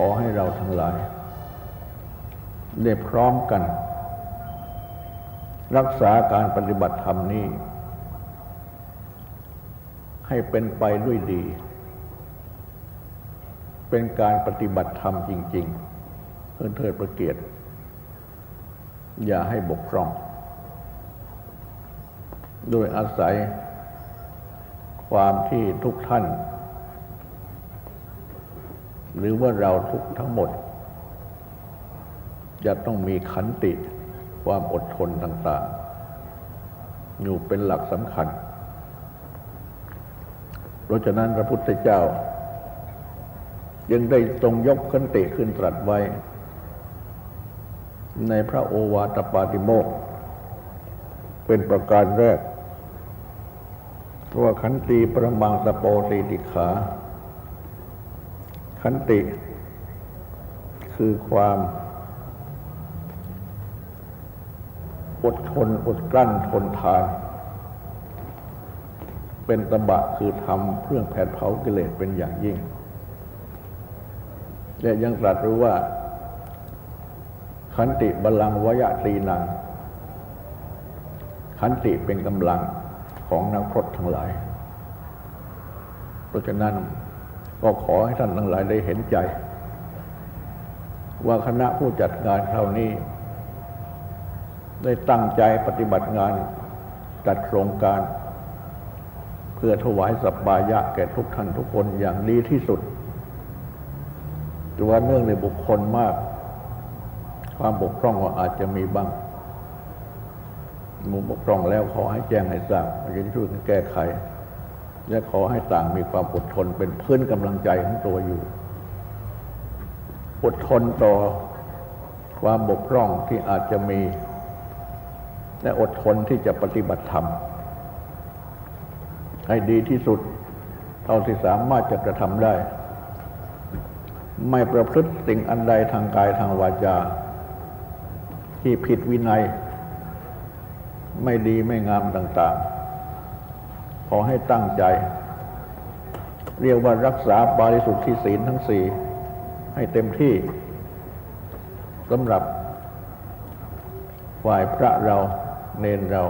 ขอให้เราทั้งหลายได้พร้อมกัน รักษาการปฏิบัติธรรมนี้ ให้เป็นไปด้วยดี เป็นการปฏิบัติธรรมจริง ๆ เพื่อเทิดประเกียรติ อย่าให้บกพร่อง โดยอาศัยความที่ทุกท่าน หรือว่าเราทุกทั้งหมด จะต้องมีขันติความอดทนต่าง ๆ อยู่เป็นหลักสำคัญ เพราะฉะนั้นพระพุทธเจ้า ยังได้ทรงยกขันติขึ้นตรัสไว้ ในพระโอวาทปาติโมกเป็นประการแรกว่าขันติประมังสโปติติขา ขันติ คือความอดทนอดกลั้นทนทาน เป็นตบะคือทำเครื่องแผดเผากิเลสเป็นอย่างยิ่ง และยังตรัสรู้ว่า ขันติบาลังวยตีนัง ขันติเป็นกำลังของนักพรตทั้งหลาย เพราะฉะนั้น ก็ขอให้ท่านทั้งหลายได้เห็นใจ ว่าคณะผู้จัดงานคราวนี้ ได้ตั้งใจปฏิบัติงานจัดโครงการ เพื่อถวายสัปปายะแก่ทุกท่านทุกคนอย่างดีที่สุดแต่ว่าเนื่องในบุคคลมาก ความบกพร่องก็อาจจะมีบ้างมุมบกพร่องแล้วขอให้แจ้งให้ทราบมันจะช่วยกันแก้ไข และขอให้ต่างมีความอดทนเป็นเพื้นกำลังใจของตัวอยู่ อดทนต่อความบกพร่องที่อาจจะมี และอดทนที่จะปฏิบัติธรรม ให้ดีที่สุด เท่าที่สามารถจะกระทำได้ ไม่ประพฤติสิ่งอันใดทางกายทางวาจา ที่ผิดวินัย ไม่ดีไม่งามต่าง ๆ ขอให้ตั้งใจ เรียกว่ารักษาบริสุทธิศีลทั้งสี่ให้เต็มที่สำหรับฝ่ายพระเราเนนเรา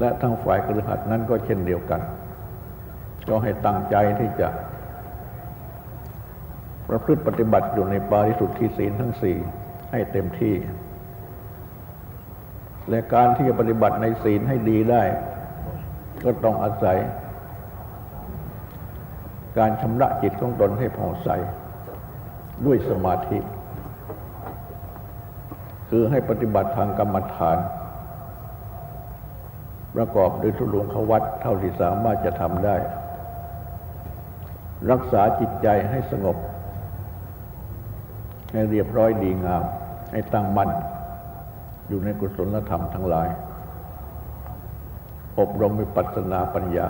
และทั้งฝ่ายกฤหัสนั้นก็เช่นเดียวกัน ก็ให้ตั้งใจที่จะ ประพฤติปฏิบัติอยู่ในบริสุทธิศีลทั้งสี่ให้เต็มที่ และการที่จะปฏิบัติในศีลให้ดีได้ ก็ต้องอาศัย การชำระจิตของตนให้ผ่องใส ด้วยสมาธิ คือให้ปฏิบัติทางกรรมฐาน ประกอบด้วยทุลุงขวัตเท่าที่สามารถจะทำได้ รักษาจิตใจให้สงบ ให้เรียบร้อยดีงาม ให้ตั้งมั่นอยู่ในกุศลธรรมทั้งหลาย อบรมวิปัสสนาปัญญา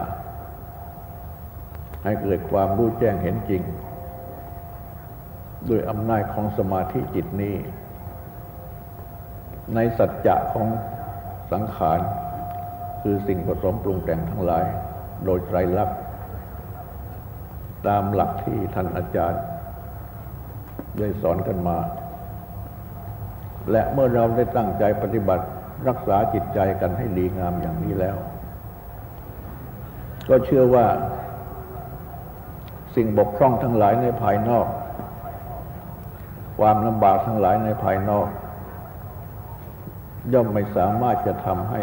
ให้เกิดความรู้แจ้งเห็นจริง ด้วยอำนาจของสมาธิจิตนี้ ในสัจจะของสังขาร คือสิ่งผสมปรุงแต่งทั้งหลาย โดยไตรลักษณ์ตามหลักที่ท่านอาจารย์ ได้สอนกันมา และเมื่อเราได้ตั้งใจปฏิบัติรักษาจิตใจกันให้ดีงามอย่างนี้แล้ว ก็เชื่อว่าสิ่งบกพร่องทั้งหลายในภายนอก ความลำบากทั้งหลายในภายนอก ย่อมไม่สามารถจะทำให้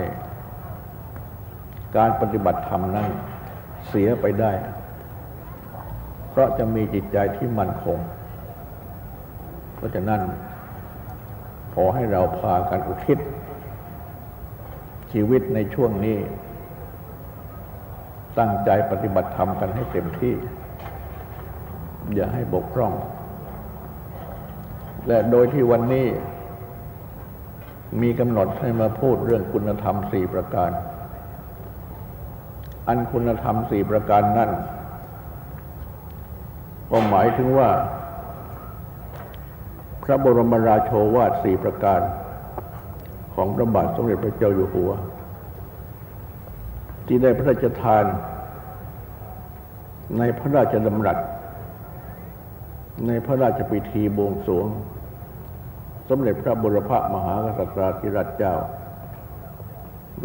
การปฏิบัติธรรมนั้นเสียไปได้ เพราะจะมีจิตใจที่มั่นคง เพราะฉะนั้น ขอให้เราพากันอุทิศชีวิตในช่วงนี้ ตั้งใจปฏิบัติธรรมกันให้เต็มที่ อย่าให้บกพร่อง และโดยที่วันนี้ มีกำหนดให้มาพูดเรื่องคุณธรรมสี่ประการ อันคุณธรรมสี่ประการนั่นก็หมายถึงว่า พระบรมราโชวาทสี่ประการ ของพระบาทสมเด็จพระเจ้าอยู่หัว ที่ได้พระราชทาน ในพระราชดำรัส ในพระราชพิธีบวงสรวง สมเด็จพระบุรพมหากษัตริย์ธิราชเจ้า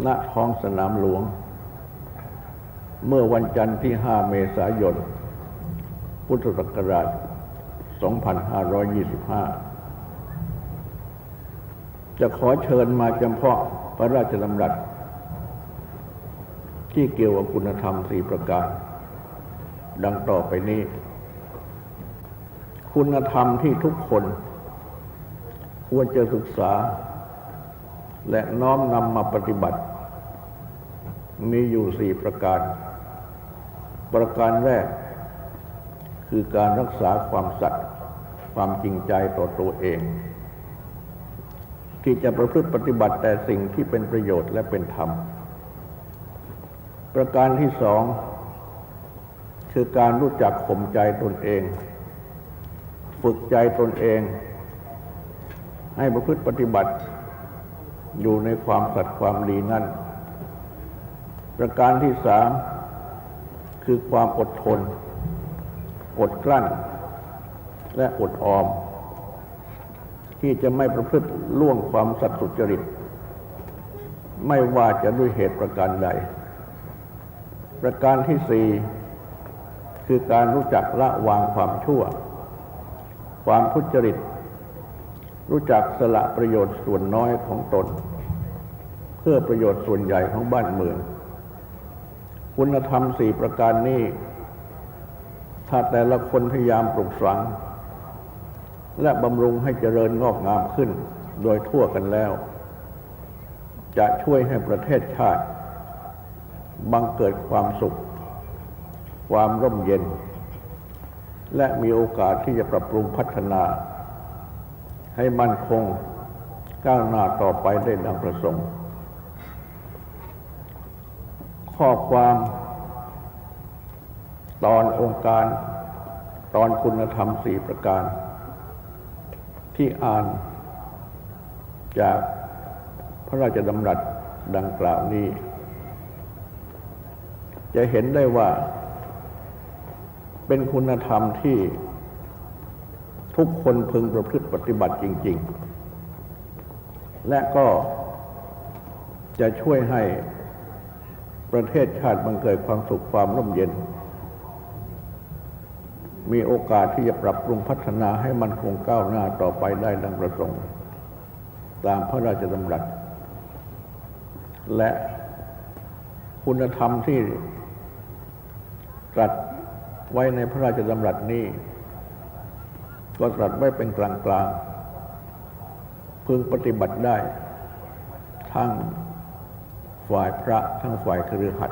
ณ ท้องสนามหลวง เมื่อวันจันทร์ที่ 5 เมษายน พุทธศักราช 2525 จะขอเชิญมาจำเพาะพระราชดำรัส ที่เกี่ยวกับคุณธรรมสี่ประการ ดังต่อไปนี้ คุณธรรมที่ทุกคน ควรจะศึกษา และน้อมนำมาปฏิบัติ มีอยู่สี่ประการ ประการแรก คือการรักษาความสัตย์ความจริงใจต่อตัวเอง ที่จะประพฤติปฏิบัติแต่สิ่งที่เป็นประโยชน์และเป็นธรรม ประการที่สอง คือการรู้จักข่มใจตนเอง ฝึกใจตนเอง ให้ประพฤติปฏิบัติ อยู่ในความสัตย์ความดีนั่น ประการที่สาม คือความอดทน อดกลั้น และอดออม ที่จะไม่ประพฤติล่วงความสัตย์สุจริต ไม่ว่าจะด้วยเหตุประการใด ประการที่สี่คือการรู้จักละวางความชั่ว ความทุจริต รู้จักสละประโยชน์ส่วนน้อยของตน เพื่อประโยชน์ส่วนใหญ่ของบ้านเมือง คุณธรรมสี่ประการนี้ ถ้าแต่ละคนพยายามปลุกฝัง และบำรุงให้เจริญงอกงามขึ้น โดยทั่วกันแล้ว จะช่วยให้ประเทศชาติ บังเกิดความสุข ความร่มเย็น และมีโอกาสที่จะปรับปรุงพัฒนา ให้มั่นคงก้าวหน้าต่อไปได้ดังประสงค์ ข้อความตอนองค์การตอนคุณธรรมสี่ประการ ที่อ่านจากพระราชดำรัสดังกล่าวนี้ จะเห็นได้ว่า เป็นคุณธรรมที่ทุกคนพึงประพฤติปฏิบัติจริง ๆ และก็จะช่วยให้ประเทศชาติบังเกิดความสุขความร่มเย็น มีโอกาสที่จะปรับปรุงพัฒนาให้มันคงก้าวหน้าต่อไปได้ดังประสงค์ ตามพระราชดำรัส และคุณธรรมที่ ตรัสไว้ในพระราชดำรัสนี้ ก็ตรัสไว้เป็นกลางๆพึงปฏิบัติได้ ทั้งฝ่ายพระทั้งฝ่ายครือขัด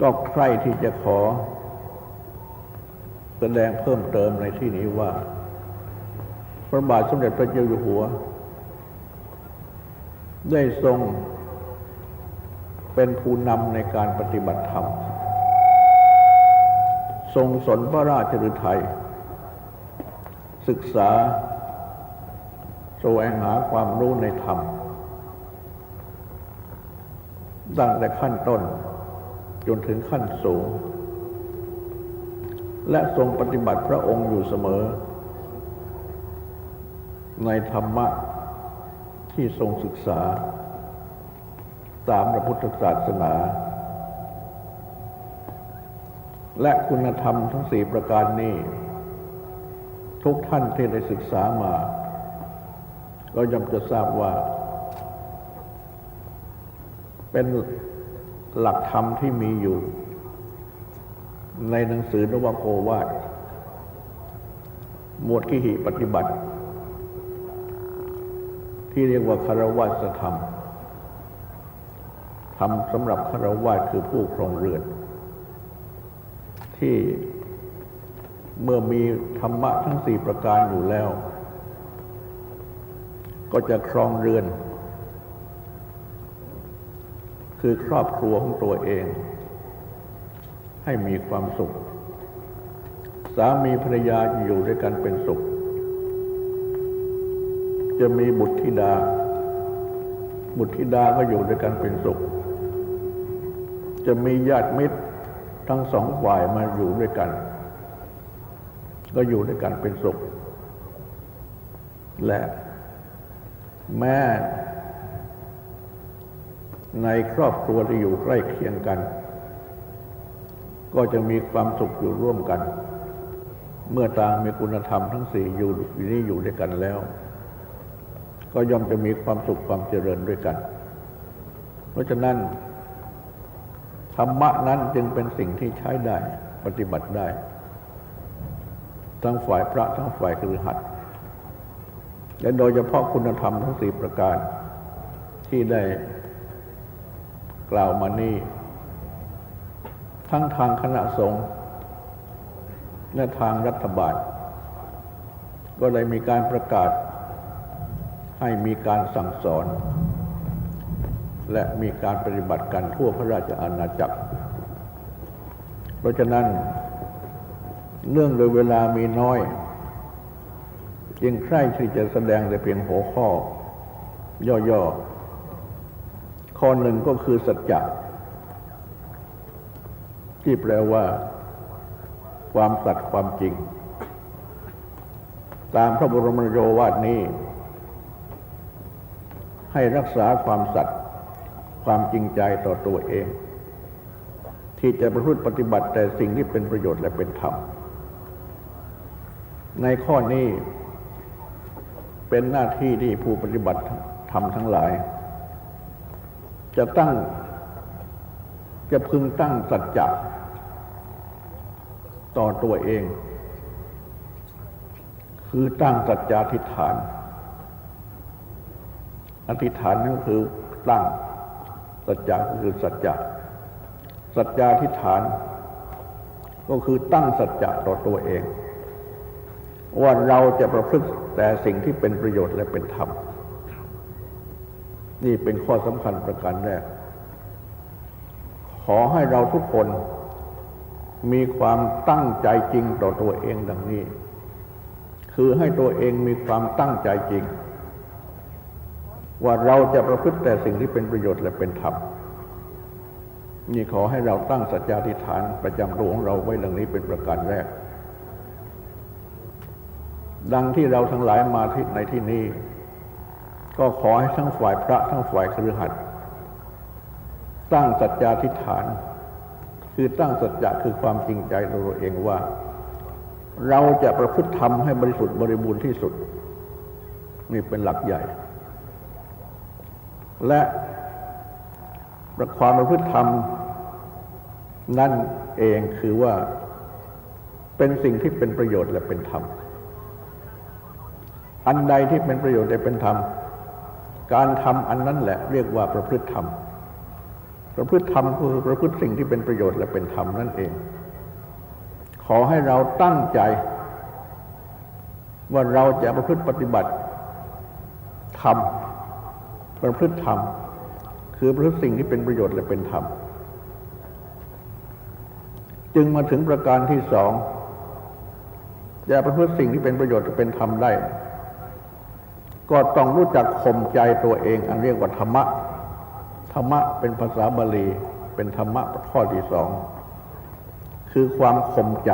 ก็ใครที่จะขอ แสดงเพิ่มเติมในที่นี้ว่า พระบาทสมเด็จพระเจ้าอยู่หัว ได้ทรง เป็นผู้นำในการปฏิบัติธรรม ทรงสนพระราชฤทัยศึกษาแสวงหาความรู้ในธรรมตั้งแต่ขั้นต้น จนถึงขั้นสูง และทรงปฏิบัติพระองค์อยู่เสมอ ในธรรมะที่ทรงศึกษา ตามพระพุทธศาสนา และคุณธรรมทั้งสี่ประการนี้ ทุกท่านที่ได้ศึกษามา ก็ย่อมจะทราบว่า เป็นหลักธรรมที่มีอยู่ ในหนังสือนวโกวาทหมวดกิหิปฏิบัติ ที่เรียกว่าคารวาสธรรม ทำสำหรับคารวาสคือผู้ครองเรือน ที่เมื่อมีธรรมะทั้งสี่ประการอยู่แล้ว ก็จะครองเรือน คือครอบครัวของตัวเอง ให้มีความสุข สามีภรรยาอยู่ด้วยกันเป็นสุข จะมีบุตรธิดา บุตรธิดาก็อยู่ด้วยกันเป็นสุข จะมีญาติมิตรทั้งสองฝ่ายมาอยู่ด้วยกัน ก็อยู่ด้วยกันเป็นสุข และแม้ในครอบครัวที่อยู่ใกล้เคียงกัน ก็จะมีความสุขอยู่ร่วมกัน เมื่อต่างมีคุณธรรมทั้งสี่อยู่อยู่นี่อยู่ด้วยกันแล้ว ก็ย่อมจะมีความสุขความเจริญด้วยกัน เพราะฉะนั้น ธรรมะนั้นจึงเป็นสิ่งที่ใช้ได้ ปฏิบัติได้ ทั้งฝ่ายพระทั้งฝ่ายครือหัดและโดยเฉพาะคุณธรรมทั้งสี่ประการ ที่ได้กล่าวมานี้ทั้งทางคณะสงฆ์และทางรัฐบาล ก็เลยมีการประกาศให้มีการสั่งสอน และมีการปฏิบัติกันทั่วพระราชอาณาจักร เพราะฉะนั้นเนื่องโดยเวลามีน้อย จึงใคร่ที่จะแสดงแต่เพียงหัวข้อ ย่อๆ ข้อหนึ่งก็คือสัจจะที่แปลว่า ความสัตย์ความจริง ตามพระบรมโยวาทนี้ ให้รักษาความสัตย์ ความจริงใจต่อตัวเอง ที่จะประพฤติปฏิบัติแต่สิ่งที่เป็นประโยชน์และเป็นธรรม ในข้อนี้เป็นหน้าที่ที่ผู้ปฏิบัติธรรมทั้งหลาย จะตั้งจะพึงตั้งสัจจะต่อตัวเอง คือตั้งสัจจาธิษฐาน อธิษฐานนั่นคือตั้ง สัจจะก็คือสัจจะสัจจาธิษฐาน ก็คือตั้งสัจจะต่อตัวเอง ว่าเราจะประพฤติแต่สิ่งที่เป็นประโยชน์และเป็นธรรม นี่เป็นข้อสำคัญประการแรก ขอให้เราทุกคนมีความตั้งใจจริงต่อตัวเองดังนี้ คือให้ตัวเองมีความตั้งใจจริง ว่าเราจะประพฤติแต่สิ่งที่เป็นประโยชน์และเป็นธรรมนี่ขอให้เราตั้งสัจจาธิฐานประจำตัวของเราไว้ดังนี้เป็นประการแรก ดังที่เราทั้งหลายมาที่ในที่นี้ ก็ขอให้ทั้งฝ่ายพระทั้งฝ่ายครือขัดตั้งสัจจาธิฐาน คือตั้งสัจจะคือความจริงใจตัวเองว่า เราจะประพฤติธรรมให้บริสุทธิ์บริบูรณ์ที่สุด นี่เป็นหลักใหญ่ และประความประพฤติธรรม นั่นเองคือว่าเป็นสิ่งที่เป็นประโยชน์และเป็นธรรม อันใดที่เป็นประโยชน์และเป็นธรรม การทำอันนั้นแหละเรียกว่าประพฤติธรรม ประพฤติธรรมคือประพฤติสิ่งที่เป็นประโยชน์และเป็นธรรมนั่นเอง ขอให้เราตั้งใจ ว่าเราจะประพฤติปฏิบัติธรรม ประพฤติธรรม คือประพฤติสิ่งที่เป็นประโยชน์และเป็นธรรม จึงมาถึงประการที่สองจะประพฤติสิ่งที่เป็นประโยชน์และเป็นธรรมได้ ก็ต้องรู้จักข่มใจตัวเอง อันเรียกว่าธรรมะ ธรรมะเป็นภาษาบาลี เป็นธรรมะข้อที่สองคือความข่มใจ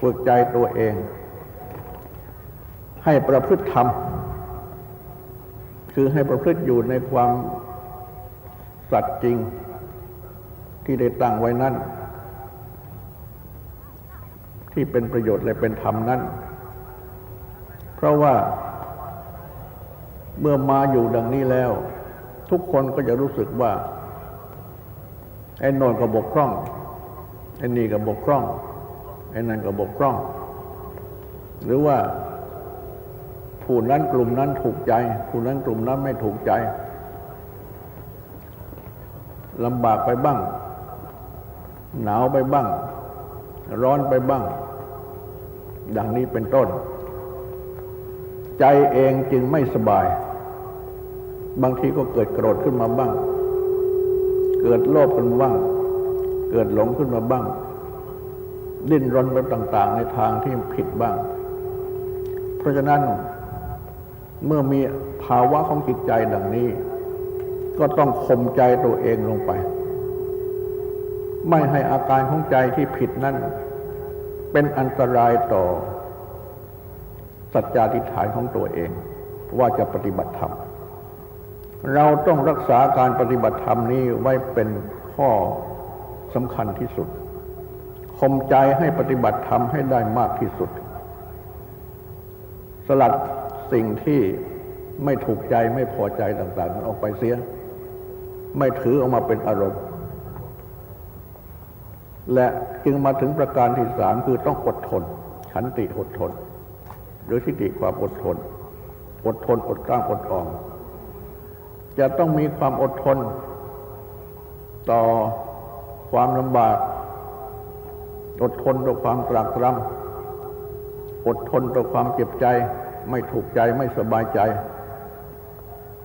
ฝึกใจตัวเอง ให้ประพฤติธรรม คือให้ประพฤติอยู่ในความสัตย์จริงที่ได้ตั้งไว้นั้นที่เป็นประโยชน์และเป็นธรรมนั้น เพราะว่าเมื่อมาอยู่ดังนี้แล้ว ทุกคนก็จะรู้สึกว่า ไอ้นนก็บกพร่อง ไอ้นี่ก็บกพร่อง ไอ้นั่นก็บกพร่อง หรือว่า ผู้นั้นกลุ่มนั้นถูกใจ ผู้นั้นกลุ่มนั้นไม่ถูกใจลำบากไปบ้าง หนาวไปบ้าง ร้อนไปบ้าง ดังนี้เป็นต้น ใจเองจึงไม่สบาย บางทีก็เกิดโกรธขึ้นมาบ้าง เกิดโลภขึ้นมาบ้าง เกิดหลงขึ้นมาบ้าง ดิ้นรนไปต่าง ๆ ในทางที่ผิดบ้าง เพราะฉะนั้น เมื่อมีภาวะของจิตใจดังนี้ ก็ต้องข่มใจตัวเองลงไป ไม่ให้อาการของใจที่ผิดนั้นเป็นอันตรายต่อ สัจจาธิฐานของตัวเอง ว่าจะปฏิบัติธรรม เราต้องรักษาการปฏิบัติธรรมนี้ไว้เป็นข้อสำคัญที่สุดข่มใจให้ปฏิบัติธรรมให้ได้มากที่สุด สลัด สิ่งที่ไม่ถูกใจไม่พอใจต่างๆนั้นออกไปเสีย ไม่ถือออกมาเป็นอารมณ์ และจึงมาถึงประการที่สามคือต้องอดทน ขันติอดทน หรือทิฏฐิความอดทน อดทนอดกล้างอดอ่อนจะต้องมีความอดทน ต่อความลำบาก อดทนต่อความตรากตรำอดทนต่อความเจ็บใจ ไม่ถูกใจไม่สบายใจ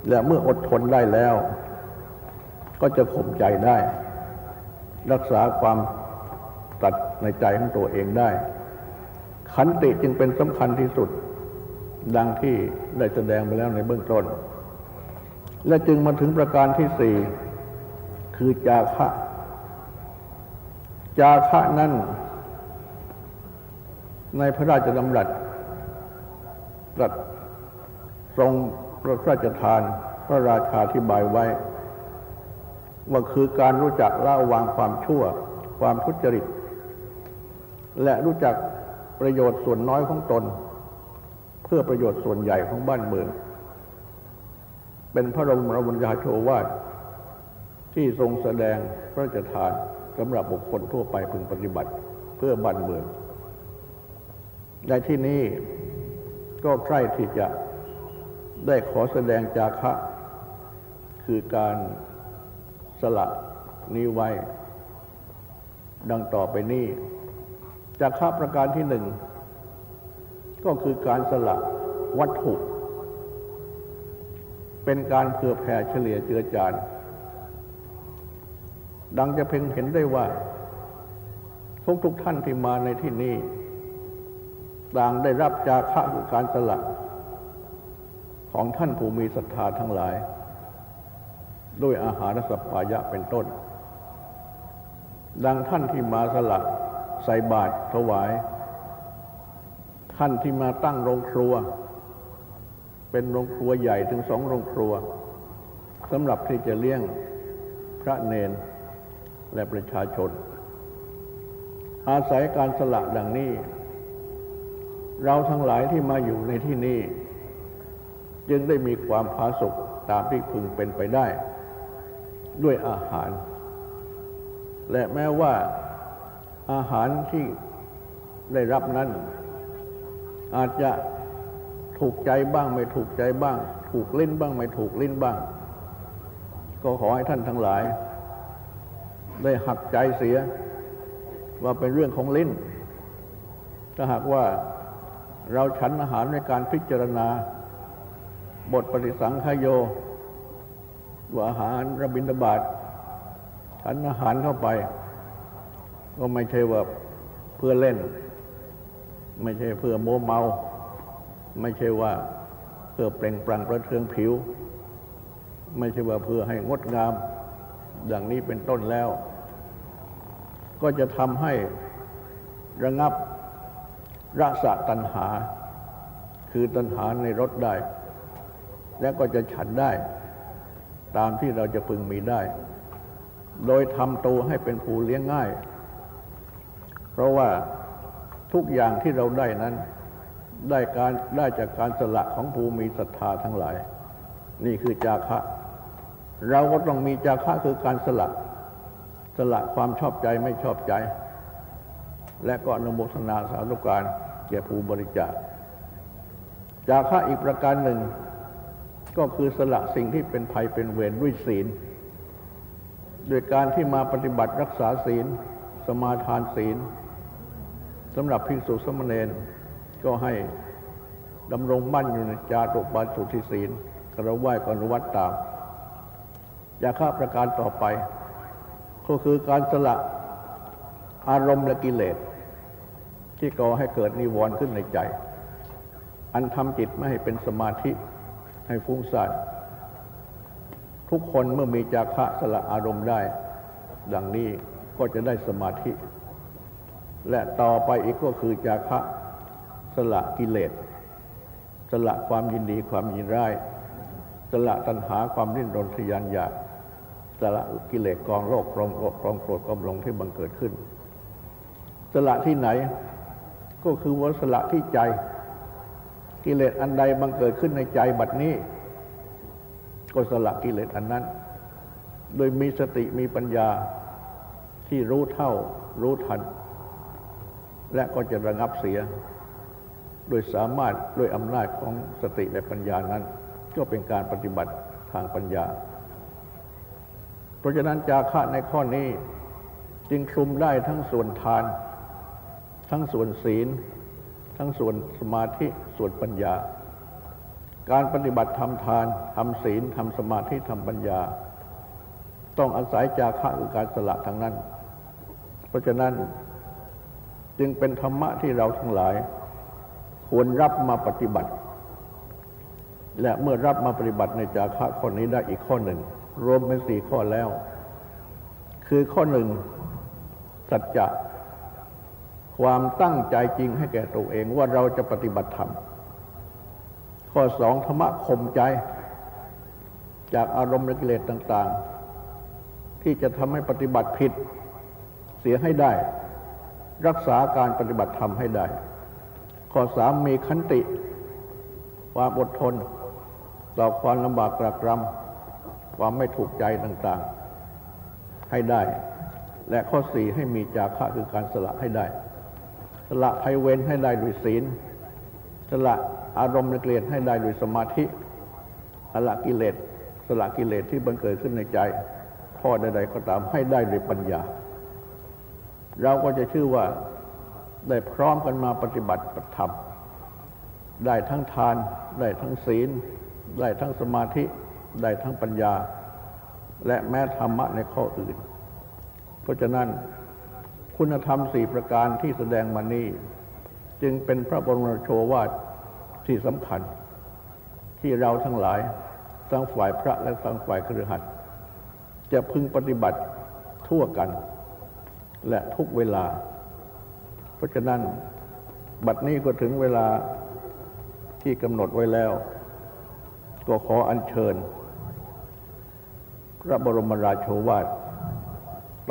และเมื่ออดทนได้แล้ว ก็จะข่มใจได้ รักษาความตัดในใจของตัวเองได้ ขันติจึงเป็นสำคัญที่สุด ดังที่ได้แสดงไปแล้วในเบื้องต้น และจึงมาถึงประการที่สี่คือจาคะ จาคะนั้นในพระราชดำรัส ตรัสทรงพระราชทานพระราชาธิบายไว้ ว่าคือการรู้จักละวางความชั่ว ความทุจริต และรู้จักประโยชน์ส่วนน้อยของตน เพื่อประโยชน์ส่วนใหญ่ของบ้านเมือง เป็นพระบรมราชาโชวาทที่ทรงแสดงพระราชทานสำหรับบุคคลทั่วไปพึงปฏิบัติเพื่อบ้านเมืองในที่นี้ ก็ใกล้ที่จะได้ขอแสดงจาคะ คือการสละนี้ไว้ ดังต่อไปนี้จาคะประการที่หนึ่ง ก็คือการสละวัตถุ เป็นการเผื่อแผ่เฉลี่ยเจือจานดังจะเพ่งเห็นได้ว่า ทุกทุกท่านที่มาในที่นี้ ต่างได้รับจาคะคือการสละของท่านผู้มีศรัทธาทั้งหลาย ด้วยอาหารสัพพายะเป็นต้น ดังท่านที่มาสละใส่บาตรถวาย ท่านที่มาตั้งโรงครัว เป็นโรงครัวใหญ่ถึงสองโรงครัวสำหรับที่จะเลี้ยงพระเนนและประชาชน อาศัยการสละดังนี้ เราทั้งหลายที่มาอยู่ในที่นี้ จึงได้มีความผาสุกตามที่พึงเป็นไปได้ ด้วยอาหาร และแม้ว่าอาหารที่ได้รับนั้น อาจจะถูกใจบ้างไม่ถูกใจบ้าง ถูกลิ้นบ้างไม่ถูกลิ้นบ้าง ก็ขอให้ท่านทั้งหลาย ได้หักใจเสีย ว่าเป็นเรื่องของลิ้น ถ้าหากว่า เราฉันอาหารในการพิจารณา บทปฏิสังขยโยว่าอาหารระบินบาตฉันอาหารเข้าไป ก็ไม่ใช่ว่าเพื่อเล่น ไม่ใช่เพื่อโมเมา ไม่ใช่ว่าเพื่อเปล่งปลั่งประเทืองผิว ไม่ใช่ว่าเพื่อให้งดงามดังนี้เป็นต้นแล้ว ก็จะทำให้ระงับ รสะตัณหา คือตัณหาในรสได้ และก็จะฉันได้ ตามที่เราจะพึงมีได้ โดยทำตัวให้เป็นผู้เลี้ยงง่าย เพราะว่าทุกอย่างที่เราได้นั้น ได้การได้จากการสละของภูมีศรัทธาทั้งหลาย นี่คือจาคะ เราก็ต้องมีจาคะคือการสละสละความชอบใจไม่ชอบใจ และก็อนุโมทนาสาธุการ แก่ผู้บริจาค จาคะอีกประการหนึ่ง ก็คือสละสิ่งที่เป็นภัยเป็นเวรด้วยศีล โดยการที่มาปฏิบัติรักษาศีล สมาทานศีลสำหรับภิกษุสมณเณรก็ให้ดำรงมั่นอยู่ในจาตุปาสุทธิศีลกระไหว้กอนุวัตตามยาฆ่าประการต่อไป ก็คือการสละอารมณ์และกิเลส ที่ก่อให้เกิดนิวรณ์ขึ้นในใจ อันทำจิตไม่ให้เป็นสมาธิให้ฟุ้งซ่านทุกคนเมื่อมีจาคะสละอารมณ์ได้ ดังนี้ก็จะได้สมาธิ และต่อไปอีกก็คือจาคะสละกิเลส สละความยินดีความยินร้าย สละตัณหาความริ้นรนทยานอยาก สละกิเลสกองโลกกองโกรธกองโกรธกองหลงที่บังเกิดขึ้น สละที่ไหน ก็คือวสละที่ใจ กิเลสอันใดบังเกิดขึ้นในใจบัดนี้ ก็สละกิเลสอันนั้น โดยมีสติมีปัญญาที่รู้เท่ารู้ทัน และก็จะระงับเสีย โดยสามารถด้วยอำนาจของสติและปัญญานั้น ก็เป็นการปฏิบัติทางปัญญา เพราะฉะนั้นจาคะในข้อนี้จึงคลุมได้ทั้งส่วนทาน ทั้งส่วนศีล ทั้งส่วนสมาธิส่วนปัญญา การปฏิบัติทำทานทำศีลทำสมาธิทำปัญญา ต้องอาศัยจาคะคือการสละทั้งนั้น เพราะฉะนั้นจึงเป็นธรรมะที่เราทั้งหลาย ควรรับมาปฏิบัติ และเมื่อรับมาปฏิบัติในจาคะข้อนี้ได้อีกข้อหนึ่ง รวมเป็นสี่ข้อแล้ว คือข้อหนึ่งสัจจะ ความตั้งใจจริงให้แก่ตัวเองว่าเราจะปฏิบัติธรรม ข้อสองธรรมะข่มใจ จากอารมณ์และกิเลสต่าง ๆ ที่จะทำให้ปฏิบัติผิด เสียให้ได้ รักษาการปฏิบัติธรรมให้ได้ ข้อสามมีขันติ ความอดทน ต่อความลำบากตรากตรำความไม่ถูกใจต่างๆ ให้ได้ และข้อสี่ให้มีจาคะคือการสละให้ได้ สละภัยเวรให้ได้ด้วยศีลสละอารมณ์ในเกลียดให้ได้ด้วยสมาธิสละกิเลสสละกิเลสที่บังเกิดขึ้นในใจ ข้อใด ๆ ก็ตามให้ได้ด้วยปัญญา เราก็จะชื่อว่าได้พร้อมกันมาปฏิบัติปฏิธรรม ได้ทั้งทาน ได้ทั้งศีล ได้ทั้งสมาธิ ได้ทั้งปัญญา และแม้ธรรมะในข้ออื่น เพราะฉะนั้น คุณธรรมสี่ประการที่แสดงมานี้ จึงเป็นพระบรมโชวาทที่สำคัญ ที่เราทั้งหลายทั้งฝ่ายพระและทั้งฝ่ายครือขัดจะพึงปฏิบัติทั่วกัน และทุกเวลา เพราะฉะนั้นบัดนี้ก็ถึงเวลาที่กำหนดไว้แล้ว ก็ขออัญเชิญ พระบรมราโชวาท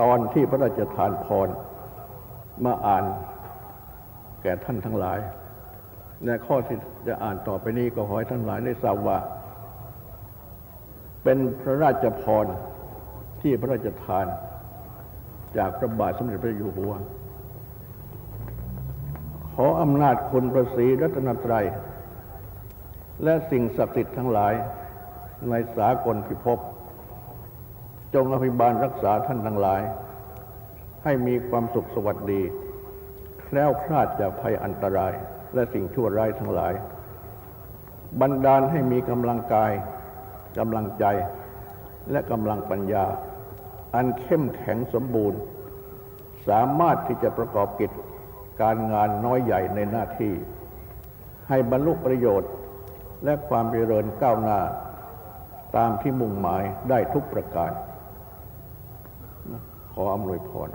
ตอนที่พระราชทานพร มาอ่านแก่ท่านทั้งหลายและข้อที่จะอ่านต่อไปนี้ก็ขอให้ท่านหลายได้ทราบว่า เป็นพระราชพรที่พระราชทาน จากพระบาทสมเด็จพระอยู่หัว ขออำนาจคุณพระศรีรัตนตรัย และสิ่งศักดิ์สิทธิ์ทั้งหลายในสากลพิภพจงอภิบาลรักษาท่านทั้งหลาย ให้มีความสุขสวัสดีแคล้วคลาดจากภัยอันตรายและสิ่งชั่วร้ายทั้งหลาย บันดาลให้มีกำลังกายกำลังใจและกำลังปัญญา อันเข้มแข็งสมบูรณ์ สามารถที่จะประกอบกิจการงานน้อยใหญ่ในหน้าที่ ให้บรรลุประโยชน์และความเจริญก้าวหน้า ตามที่มุ่งหมายได้ทุกประการ ขออำนวยพร